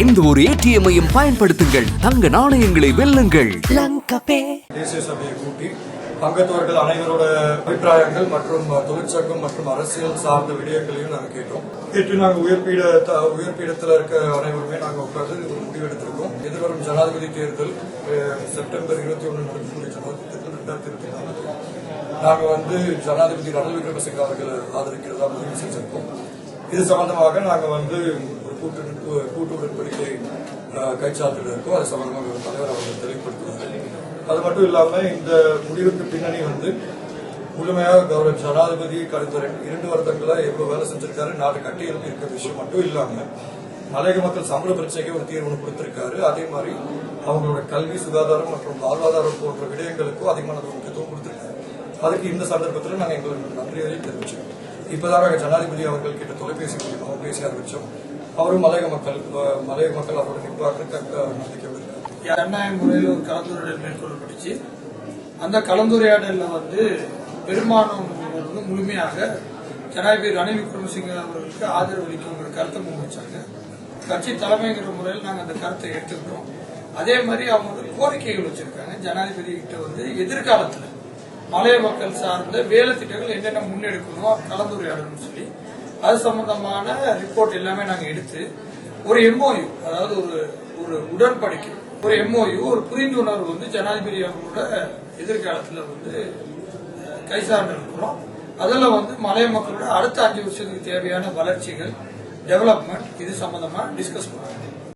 எந்த ஒரு ஏடிஎம்மையும் பயன்படுத்துங்கள். தங்க நாணயங்களை வெல்லுங்கள். தேசிய சபையை கூட்டி பங்கத்தவர்கள் அனைவரோட அபிப்பிராயங்கள் மற்றும் தொழிற்சங்கம் மற்றும் அரசியல் சார்ந்த விடயங்களையும் நாங்கள் கேட்டோம். கேட்டு நாங்கள் உயர்பீட உயர்பீடத்தில் இருக்க அனைவருமே நாங்கள் உட்கார்ந்து ஒரு முடிவெடுத்திருக்கோம். எதிர்வரும் ஜனாதிபதி தேர்தல் செப்டம்பர் இருபத்தி ஒன்று நடக்கக்கூடிய ஜனாதிபதி தேர்தல் ரெண்டாயிரத்தி இருபத்தி நாலு. நாங்கள் வந்து ஜனாதிபதி ரணில் விக்ரமசிங்க அவர்களை ஆதரிக்கிறதா முடிவு செஞ்சிருக்கோம். இது சம்பந்தமாக நாங்கள் வந்து கூட்டு கூட்டு உடன்படிக்கை அஹ், அது சம்பந்தமாக தலைவர் அவர்கள் தெளிவுபடுத்துவார்கள் அது மட்டும் இல்லாமல் இந்த முடிவுக்கு பின்னணி வந்து முழுமையாக கௌரவ ஜனாதிபதி கடந்த இரண்டு வருடங்களா எவ்வளவு வேலை செஞ்சிருக்காரு நாடு கட்டி இருக்கிற விஷயம் மட்டும் இல்லாமல் மலையக மக்கள் சம்பள பிரச்சனைக்கு ஒரு தீர்வு கொடுத்திருக்காரு. அதே மாதிரி அவங்களோட கல்வி சுகாதாரம் மற்றும் வாழ்வாதாரம் போன்ற விடயங்களுக்கும் அதிகமான முக்கியத்துவம் கொடுத்திருக்காரு. அதுக்கு இந்த சந்தர்ப்பத்தில் நாங்கள் எங்களுக்கு நன்றியை தெரிவிச்சோம் இப்பதான் நாங்கள் ஜனாதிபதி அவர்கள் கிட்ட தொலைபேசி மூலியமாக பேசி ஆரம்பித்தோம் அவரும் மலையக மக்கள் மலையக மக்கள் அவரோட நிர்வாகத்தை நம்பிக்கை விடுறாரு முறையில் ஒரு கலந்துரையாடல் மேற்கொள்ளப்பட்டுச்சு. அந்த கலந்துரையாடலில் வந்து பெரும்பாலானவர்கள் வந்து முழுமையாக ஜனாதிபதி ரணில் விக்ரமசிங்க அவர்களுக்கு ஆதரவு அளிக்கிற கருத்தை முன் வச்சாங்க கட்சி தலைமைங்கிற முறையில் நாங்கள் அந்த கருத்தை எடுத்துக்கிட்டோம் அதே மாதிரி அவங்க கோரிக்கைகள் வச்சிருக்காங்க. ஜனாதிபதி கிட்ட வந்து எதிர்காலத்தில் மலைய மக்கள் சார்ந்த வேலை திட்டங்கள் என்னென்ன முன்னெடுக்கணும் கலந்துரையாடணும்னு சொல்லி அது சம்பந்தமான ரிப்போர்ட் எல்லாமே நாங்கள் எடுத்து ஒரு எம்ஓயு அதாவது ஒரு ஒரு உடன்படிக்கை ஒரு எம்ஓயு ஒரு புரிந்துணர்வு வந்து ஜனாதிபதி அவர்களோட எதிர்காலத்தில் வந்து கை கைசார்ந்து இருக்கிறோம். அதில் வந்து மலைய மக்களோட அடுத்த அஞ்சு வருஷத்துக்கு தேவையான வளர்ச்சிகள் டெவலப்மெண்ட் இது சம்பந்தமாக டிஸ்கஸ் பண்ணுறாங்க